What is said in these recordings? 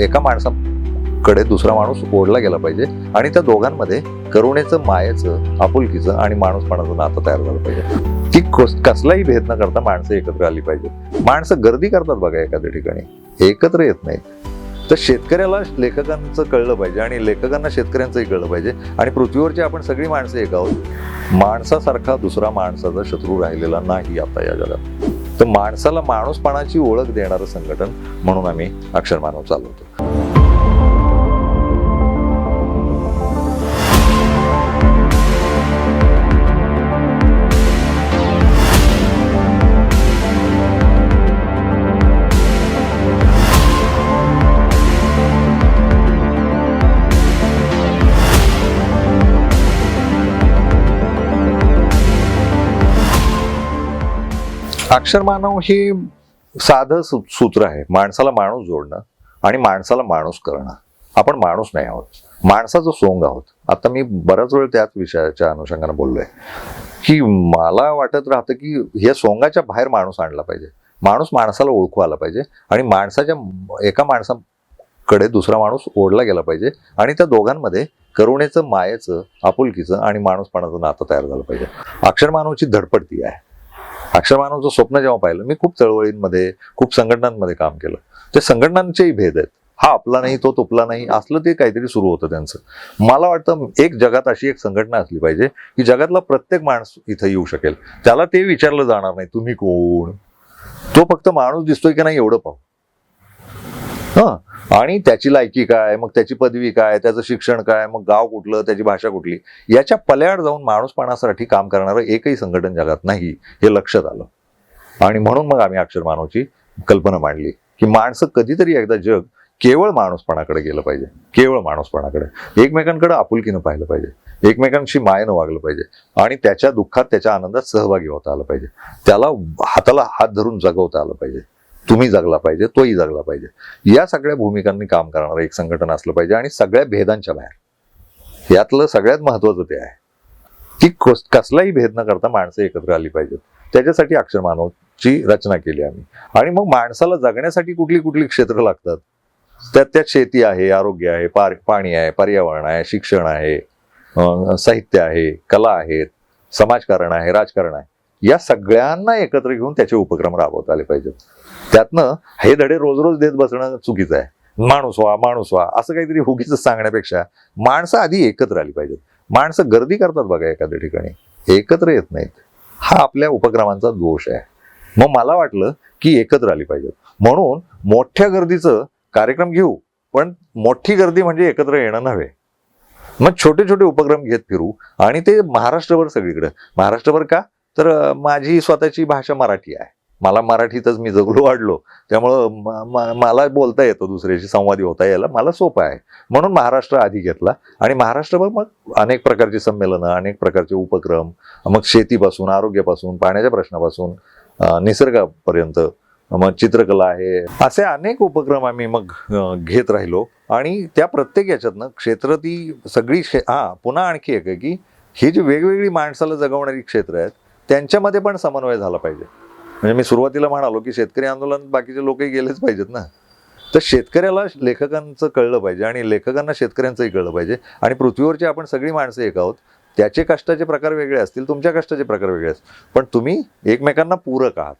एका माणसाकडे दुसरा माणूस ओढला गेला पाहिजे आणि त्या दोघांमध्ये करुणेचं मायेचं आपुलकीचं आणि माणूसपणाचं नातं तयार झालं पाहिजे. की कसलाही भेद न करता माणसं एकत्र आली पाहिजे माणसं गर्दी करतात बघा एखाद्या ठिकाणी. एकत्र येत नाहीत. तर शेतकऱ्याला लेखकांचं कळलं पाहिजे आणि लेखकांना शेतकऱ्यांचंही कळलं पाहिजे आणि पृथ्वीवरची आपण सगळी माणसं एक आहोत. माणसासारखा दुसरा माणसाचा शत्रू राहिलेला नाही आता या जगात. तर माणसाला माणूसपणाची ओळख देणारं संघटन म्हणून आम्ही अक्षर मानव चालवतो. साक्षर मानव हे साधं सूत्र आहे. माणसाला माणूस जोडणं आणि माणसाला माणूस करणं. आपण माणूस नाही आहोत. माणसाचं सोंग आहोत. आता मी बराच वेळ त्याच विषयाच्या अनुषंगाने बोललोय. की मला वाटत राहतं की या सोंगाच्या बाहेर माणूस आणला पाहिजे. माणूस माणसाला ओळखू आला पाहिजे आणि माणसाच्या एका माणसाकडे दुसरा माणूस ओढला गेला पाहिजे आणि त्या दोघांमध्ये करुणेचं मायेचं आपुलकीचं आणि माणूसपणाचं नातं तयार झालं पाहिजे. अक्षर मानवची धडपड ती आहे. अक्षरमानवचं स्वप्न जेव्हा पाहिलं मी खूप चळवळींमध्ये खूप संघटनांमध्ये काम केलं. ते संघटनांचेही भेद आहेत. हा आपला नाही तो तुपला नाही असलं ते काहीतरी सुरू होतं त्यांचं. मला वाटतं एक जगात अशी एक संघटना असली पाहिजे की जगातला प्रत्येक माणूस इथं येऊ शकेल. त्याला ते विचारलं जाणार नाही तुम्ही कोण? तो फक्त माणूस दिसतोय की नाही एवढं पाहू. हा. आणि त्याची लायकी काय मग त्याची पदवी काय त्याचं शिक्षण काय मग गाव कुठलं त्याची भाषा कुठली याच्या पल्याड जाऊन माणूसपणासाठी काम करणारं एकही संघटन जगात नाही हे लक्षात आलं. आणि म्हणून मग आम्ही अक्षर मानवची कल्पना मांडली की माणसं कधीतरी एकदा जग केवळ माणूसपणाकडे गेलं पाहिजे केवळ माणूसपणाकडे. एकमेकांकडे आपुलकीनं पाहिलं पाहिजे एकमेकांशी मायेनं वागलं पाहिजे आणि त्याच्या दुःखात त्याच्या आनंदात सहभागी होता आलं पाहिजे. त्याला हाताला हात धरून जगवता आलं पाहिजे. तुम्ही जगला पाहिजे तोही जगला पाहिजे. या सगळ्या भूमिकांनी काम करणारं एक संघटन असलं पाहिजे आणि सगळ्या भेदांच्या बाहेर. यातलं सगळ्यात महत्वाचं ते आहे की कस- कसलाही भेद न करता माणसं एकत्र आली पाहिजेत. त्याच्यासाठी अक्षर मानवची रचना केली आम्ही. आणि मग माणसाला जगण्यासाठी कुठली कुठली क्षेत्र लागतात? त्यात त्यात शेती आहे आरोग्य आहे पार पाणी आहे पर्यावरण आहे शिक्षण आहे साहित्य आहे कला आहेत समाजकारण आहे राजकारण आहे. या सगळ्यांना एकत्र घेऊन त्याचे उपक्रम राबवता आले पाहिजेत. त्यातनं हे धडे रोज रोज देत बसणं चुकीचं आहे. माणूस व्हा माणूस व्हा असं काहीतरी हुगीच सांगण्यापेक्षा माणसं आधी एकत्र आली पाहिजेत. माणसं गर्दी करतात बघा एखाद्या ठिकाणी. एकत्र येत नाहीत. हा आपल्या उपक्रमांचा दोष आहे. मग मला वाटलं की एकत्र आली पाहिजेत. म्हणून मोठ्या गर्दीचं कार्यक्रम घेऊ पण मोठी गर्दी म्हणजे एकत्र येणं नव्हे. मग छोटे छोटे उपक्रम घेत फिरू आणि ते महाराष्ट्रभर सगळीकडे. महाराष्ट्रभर का? तर माझी स्वतःची भाषा मराठी आहे. मला मराठीतच मी जगलो वाढलो. त्यामुळं म- मला बोलता येतं दुसऱ्याशी संवादी होता यायला. मला सोपं आहे. म्हणून महाराष्ट्र आधी घेतला. आणि महाराष्ट्रभर मग अनेक प्रकारची संमेलनं अनेक प्रकारचे उपक्रम मग शेतीपासून आरोग्यापासून पाण्याच्या प्रश्नापासून निसर्गापर्यंत मग चित्रकला आहे. असे अनेक उपक्रम आम्ही मग घेत राहिलो. आणि त्या प्रत्येक याच्यातनं क्षेत्र ती सगळी क्षे हां पुन्हा आणखी एक आहे की ही जी वेगवेगळी माणसाला जगवणारी क्षेत्र आहेत त्यांच्यामध्ये पण समन्वय झाला पाहिजे. म्हणजे मी सुरुवातीला म्हणालो की शेतकरी आंदोलन बाकीचे लोकही गेलेच पाहिजेत ना. तर शेतकऱ्याला लेखकांचं कळलं पाहिजे आणि लेखकांना शेतकऱ्यांचंही कळलं पाहिजे आणि पृथ्वीवरची आपण सगळी माणसं एक आहोत. त्याचे कष्टाचे प्रकार वेगळे असतील तुमच्या कष्टाचे प्रकार वेगळे असतील. पण तुम्ही एकमेकांना पूरक आहात.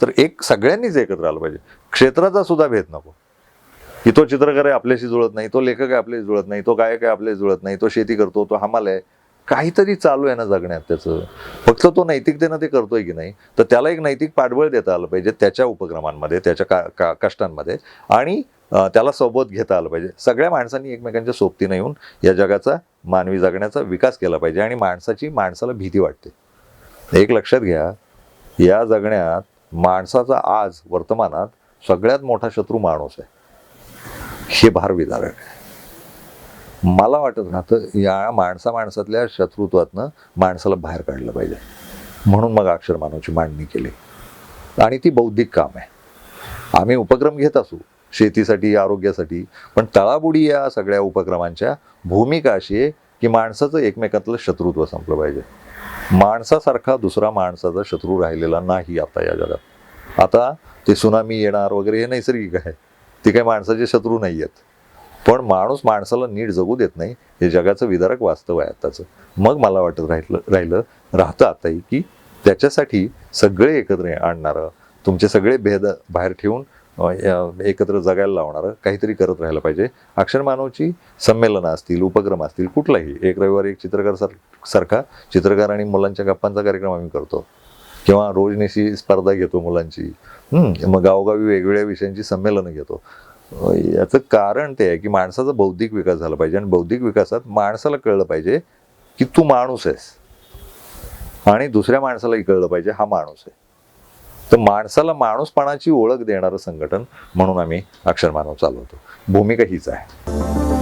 तर एक सगळ्यांनीच एकत्र आलं पाहिजे. क्षेत्राचा सुद्धा भेद नको. की तो चित्रकार आहे आपल्याशी जुळत नाही तो लेखक आहे आपल्याशी जुळत नाही तो गायक आहे आपल्याशी जुळत नाही तो शेती करतो तो हमाल आहे. काहीतरी चालू आहे ना जगण्यात त्याचं. फक्त तो नैतिकतेनं ते करतोय की नाही तर त्याला एक नैतिक पाठबळ देता आलं पाहिजे त्याच्या उपक्रमांमध्ये त्याच्या का, का कष्टांमध्ये आणि त्याला सोबत घेता आलं पाहिजे. सगळ्या माणसांनी एकमेकांच्या सोबतीनं येऊन या जगाचा मानवी जगण्याचा विकास केला पाहिजे आणि माणसाची माणसाला भीती वाटते. एक लक्षात घ्या या जगण्यात माणसाचा आज वर्तमानात सगळ्यात मोठा शत्रू माणूस आहे. हे भार विदारक आहे. मला वाटत राहतं या माणसा माणसातल्या शत्रुत्वातनं माणसाला बाहेर काढलं पाहिजे. म्हणून मग अक्षर मानवची मांडणी केली. आणि ती बौद्धिक काम आहे. आम्ही उपक्रम घेत असू शेतीसाठी आरोग्यासाठी पण तळाबुडी या सगळ्या उपक्रमांच्या भूमिका अशी आहे की माणसाचं एकमेकातलं शत्रुत्व संपलं पाहिजे. माणसासारखा दुसरा माणसाचा शत्रू राहिलेला नाही आता या जगात. आता ते सुनामी येणार वगैरे हे नैसर्गिक आहे. ती काही माणसाचे शत्रू नाही आहेत पण माणूस माणसाला नीट जगू देत नाही हे जगाचं विदारक वास्तव आहे आत्ताचं. मग मला वाटत राहिलं राहिलं राहतं आताही की त्याच्यासाठी सगळे एकत्र आणणारं तुमचे सगळे भेद बाहेर ठेवून एकत्र जगायला लावणारं काहीतरी करत राहायला पाहिजे. अक्षरमानवची संमेलनं असतील उपक्रम असतील कुठलाही एक रविवारी एक चित्रकार सार सारखा चित्रकार आणि मुलांच्या गप्पांचा कार्यक्रम आम्ही करतो. किंवा रोजनेशी स्पर्धा घेतो मुलांची. मग गावोगावी वेगवेगळ्या विषयांची संमेलनं घेतो. याचं कारण ते आहे की माणसाचा बौद्धिक विकास झाला पाहिजे आणि बौद्धिक विकासात माणसाला कळलं पाहिजे की तू माणूस आहेस. आणि दुसऱ्या माणसालाही कळलं पाहिजे हा माणूस आहे. तर माणसाला माणूसपणाची ओळख देणारं संघटन म्हणून आम्ही अक्षर मानव चालवतो. भूमिका हीच आहे.